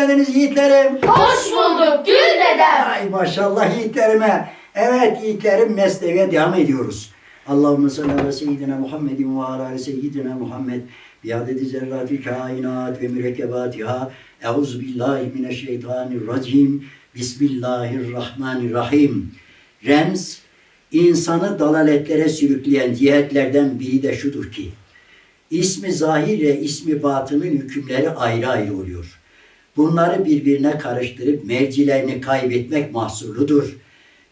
geldiniz yiğitlerim. Hoş bulduk Gül dedem. Ay maşallah yiğitlerime. Evet yiğitlerim mesleğe devam ediyoruz. Allahümme salli ala seyyidina Muhammedin ve ala seyyidina Muhammed. Biadeti zerrati kainat ve mürekkebatiha. Euzu billahi mineşşeytanirracim. Bismillahirrahmanirrahim. Remz, insanı dalaletlere sürükleyen cihetlerden biri de şudur ki, ismi zahir ile ismi batının hükümleri ayrı ayrı oluyor. Bunları birbirine karıştırıp mercilerini kaybetmek mahsurludur.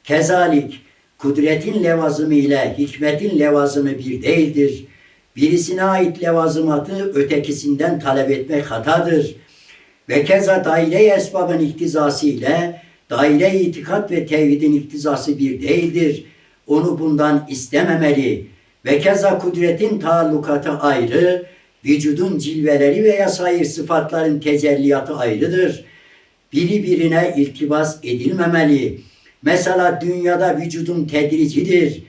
Kezalik kudretin levazımı ile hikmetin levazımı bir değildir. Birisine ait levazımatı ötekisinden talep etmek hatadır. Ve keza daire esbabın iktizası ile daire itikat ve tevhidin iktizası bir değildir. Onu bundan istememeli. Ve keza kudretin taallukatı ayrı, vücudun cilveleri veya sair sıfatların tecelliyatı ayrıdır. Biri birine iltibas edilmemeli. Mesela dünyada vücudun tedricidir.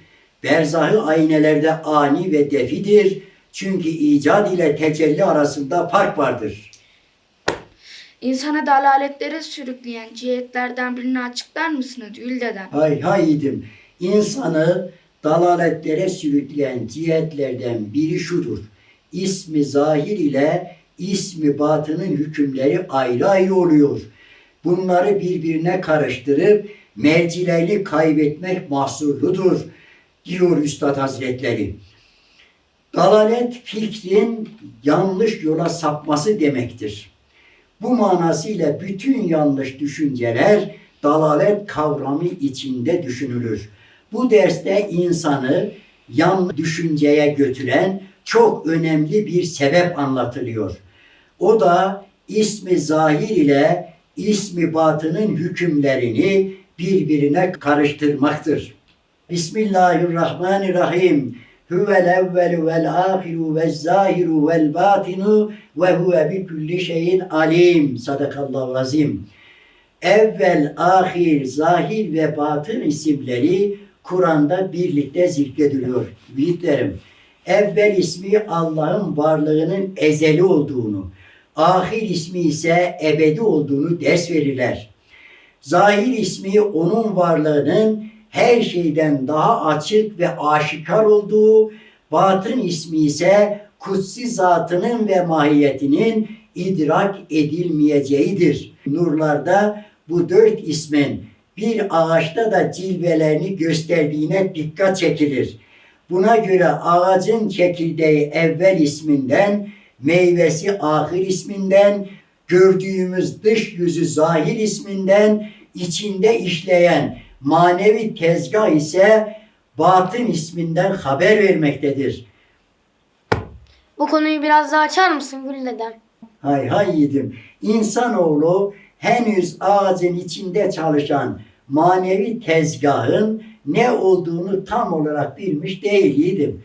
Berzahı aynelerde ani ve defidir. Çünkü icad ile tecelli arasında fark vardır. İnsanı dalaletlere sürükleyen cihetlerden birini açıklar mısınız Gül dedem? Hay haydim. İnsanı dalaletlere sürükleyen cihetlerden biri şudur. İsmi zahir ile ismi batının hükümleri ayrı ayrı oluyor. Bunları birbirine karıştırıp mercilerini kaybetmek mahsurludur diyor Üstad Hazretleri. Dalalet fikrin yanlış yola sapması demektir. Bu manasıyla bütün yanlış düşünceler dalalet kavramı içinde düşünülür. Bu derste insanı yan düşünceye götüren çok önemli bir sebep anlatılıyor. O da ismi zahir ile ismi batının hükümlerini birbirine karıştırmaktır. Bismillahirrahmanirrahim. Huvel evvelu vel ahiru vel zahiru vel batinu ve huve bi kulli şeyin alim. Sadakallahu azim. Evvel, ahir, zahir ve batın isimleri Kur'an'da birlikte zikrediliyor. Büyüklerim, evvel ismi Allah'ın varlığının ezeli olduğunu, ahir ismi ise ebedi olduğunu ders verirler. Zahir ismi onun varlığının her şeyden daha açık ve aşikar olduğu, batın ismi ise kutsi zatının ve mahiyetinin idrak edilmeyeceğidir. Nurlarda bu dört ismin bir ağaçta da cilvelerini gösterdiğine dikkat çekilir. Buna göre ağacın çekirdeği evvel isminden, meyvesi ahir isminden, gördüğümüz dış yüzü zahir isminden, içinde işleyen manevi tezgah ise batın isminden haber vermektedir. Bu konuyu biraz daha açar mısın Gül dedem? Hay hay yedim. İnsanoğlu henüz ağacın içinde çalışan manevi tezgahın ne olduğunu tam olarak bilmiş değil yedim.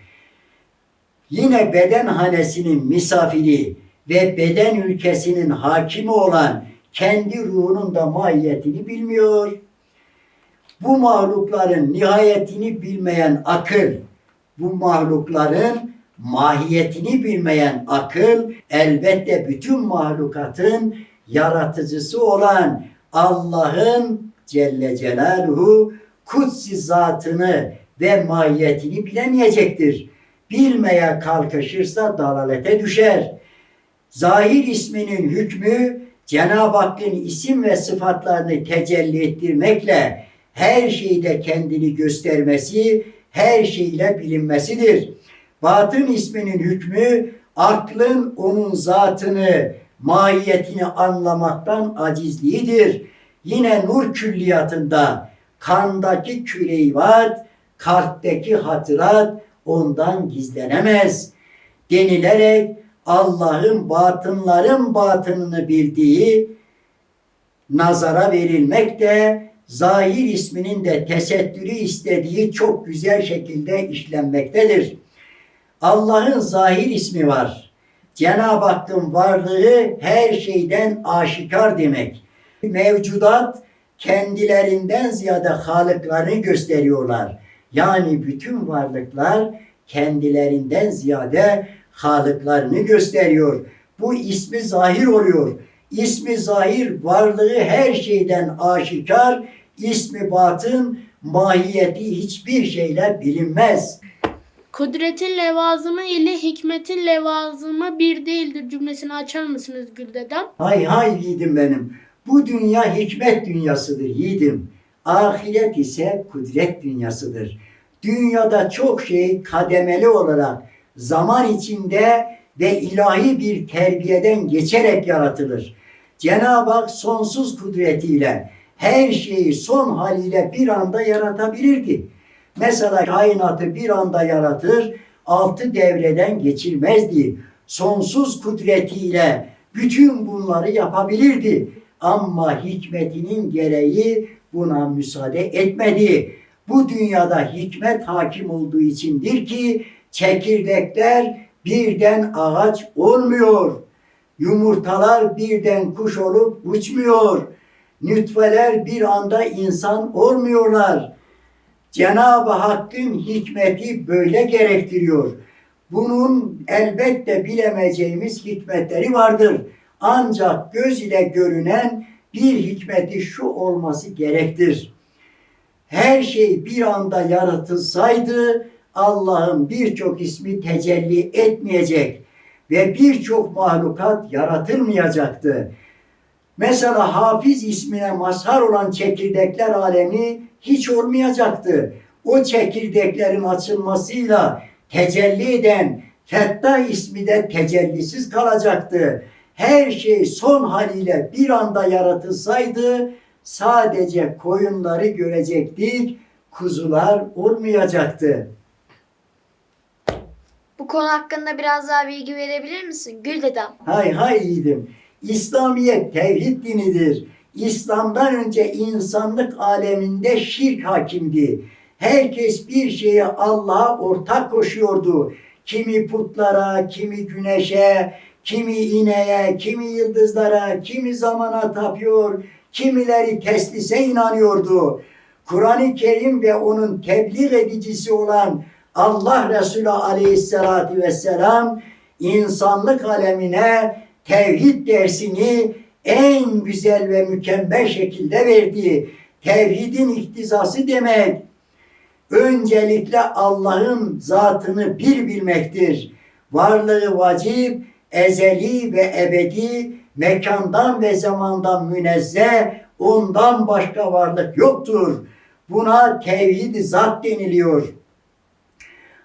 Yine beden hanesinin misafiri ve beden ülkesinin hakimi olan kendi ruhunun da mahiyetini bilmiyor. Bu mahlukların nihayetini bilmeyen akıl, bu mahlukların mahiyetini bilmeyen akıl elbette bütün mahlukatın yaratıcısı olan Allah'ın Celle Celaluhu kutsi zatını ve mahiyetini bilemeyecektir. Bilmeye kalkışırsa dalalete düşer. Zahir isminin hükmü Cenab-ı Hakk'ın isim ve sıfatlarını tecelli ettirmekle her şeyde kendini göstermesi, her şeyle bilinmesidir. Batın isminin hükmü aklın onun zatını, mahiyetini anlamaktan acizliğidir. Yine nur külliyatında kandaki küleyvat, kalpteki hatırat ondan gizlenemez. Denilerek Allah'ın batınların batınını bildiği nazara verilmek de zahir isminin de tesettürü istediği çok güzel şekilde işlenmektedir. Allah'ın zahir ismi var. Cenab-ı Hakk'ın varlığı her şeyden aşikar demek. Mevcudat kendilerinden ziyade halıklarını gösteriyorlar. Yani bütün varlıklar kendilerinden ziyade halıklarını gösteriyor. Bu ismi zahir oluyor. İsmi zahir varlığı her şeyden aşikar, ismi batın mahiyeti hiçbir şeyle bilinmez. Kudretin levazımı ile hikmetin levazımı bir değildir cümlesini açar mısınız Güldedem? Hay hay yiğidim benim. Bu dünya hikmet dünyasıdır yiğidim. Ahiret ise kudret dünyasıdır. Dünyada çok şey kademeli olarak zaman içinde ve ilahi bir terbiyeden geçerek yaratılır. Cenab-ı Hak sonsuz kudretiyle her şeyi son haliyle bir anda yaratabilirdi. Mesela kainatı bir anda yaratır, altı devreden geçirmezdi. Sonsuz kudretiyle bütün bunları yapabilirdi. Ama hikmetinin gereği buna müsaade etmedi. Bu dünyada hikmet hakim olduğu içindir ki çekirdekler birden ağaç olmuyor. Yumurtalar birden kuş olup uçmuyor. Nütfeler bir anda insan olmuyorlar. Cenab-ı Hakk'ın hikmeti böyle gerektiriyor. Bunun elbette bilemeyeceğimiz hikmetleri vardır. Ancak göz ile görünen bir hikmeti şu olması gerektir. Her şey bir anda yaratılsaydı Allah'ın birçok ismi tecelli etmeyecek ve birçok mahlukat yaratılmayacaktı. Mesela Hafiz ismine mazhar olan çekirdekler alemi hiç olmayacaktı. O çekirdeklerin açılmasıyla tecelli eden Fettah ismi de tecellisiz kalacaktı. Her şey son haliyle bir anda yaratılsaydı sadece koyunları görecektik, kuzular olmayacaktı. Bu konu hakkında biraz daha bilgi verebilir misin Güldedem? Hay hay yiğidim. İslamiyet tevhid dinidir. İslam'dan önce insanlık aleminde şirk hakimdi. Herkes bir şeye Allah'a ortak koşuyordu. Kimi putlara, kimi güneşe, kimi ineğe, kimi yıldızlara, kimi zamana tapıyor, kimileri teslise inanıyordu. Kur'an-ı Kerim ve onun tebliğ edicisi olan Allah Resulü Aleyhisselatü Vesselam insanlık alemine tevhid dersini en güzel ve mükemmel şekilde verdi. Tevhidin iktizası demek öncelikle Allah'ın zatını bir bilmektir. Varlığı vacip, ezeli ve ebedi, mekandan ve zamandan münezzeh, ondan başka varlık yoktur. Buna tevhid zat deniliyor.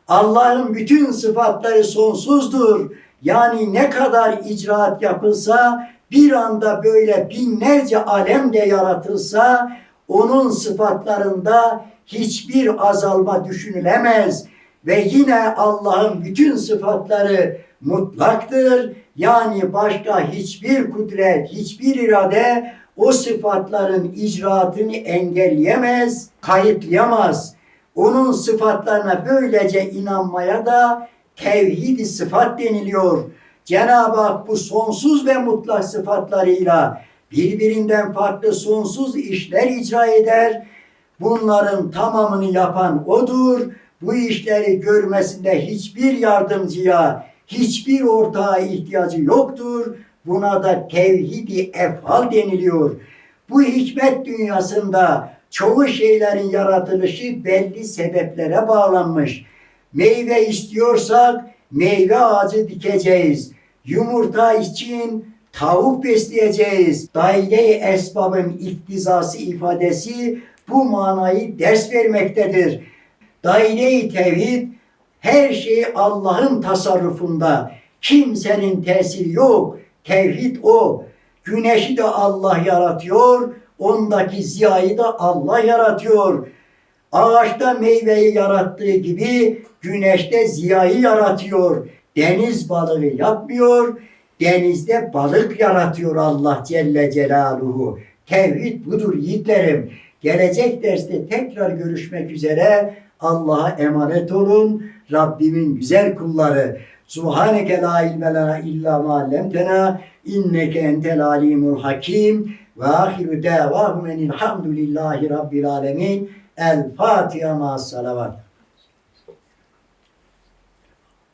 Allah'ın bütün sıfatları sonsuzdur. Yani ne kadar icraat yapılsa, bir anda böyle binlerce alem de yaratılsa, onun sıfatlarında hiçbir azalma düşünülemez. Ve yine Allah'ın bütün sıfatları mutlaktır. Yani başka hiçbir kudret, hiçbir irade o sıfatların icraatını engelleyemez, kayıtlayamaz. Onun sıfatlarına böylece inanmaya da tevhid-i sıfat deniliyor. Cenab-ı Hak bu sonsuz ve mutlak sıfatlarıyla birbirinden farklı sonsuz işler icra eder. Bunların tamamını yapan O'dur. Bu işleri görmesinde hiçbir yardımcıya, hiçbir ortağa ihtiyacı yoktur. Buna da tevhidi efal deniliyor. Bu hikmet dünyasında çoğu şeylerin yaratılışı belli sebeplere bağlanmış. Meyve istiyorsak meyve ağacı dikeceğiz. Yumurta için tavuk besleyeceğiz. Daire-i esbabın iktizası ifadesi bu manayı ders vermektedir. Daire-i tevhid her şey Allah'ın tasarrufunda. Kimsenin tesiri yok. Tevhid o. Güneşi de Allah yaratıyor. Ondaki ziyayı da Allah yaratıyor. Ağaçta meyveyi yarattığı gibi güneşte ziyayı yaratıyor. Deniz balığı yapmıyor. Denizde balık yaratıyor Allah Celle Celaluhu. Tevhid budur yiğitlerim. Gelecek derste tekrar görüşmek üzere. Allah'a emanet olun. Rabbimin güzel kulları. Subhaneke la ilme lena illa ma allamtena inneke entel alimul hakim ve ahiru davahum enilhamdülillahi rabbil alemin. El Fatiha ma salavat.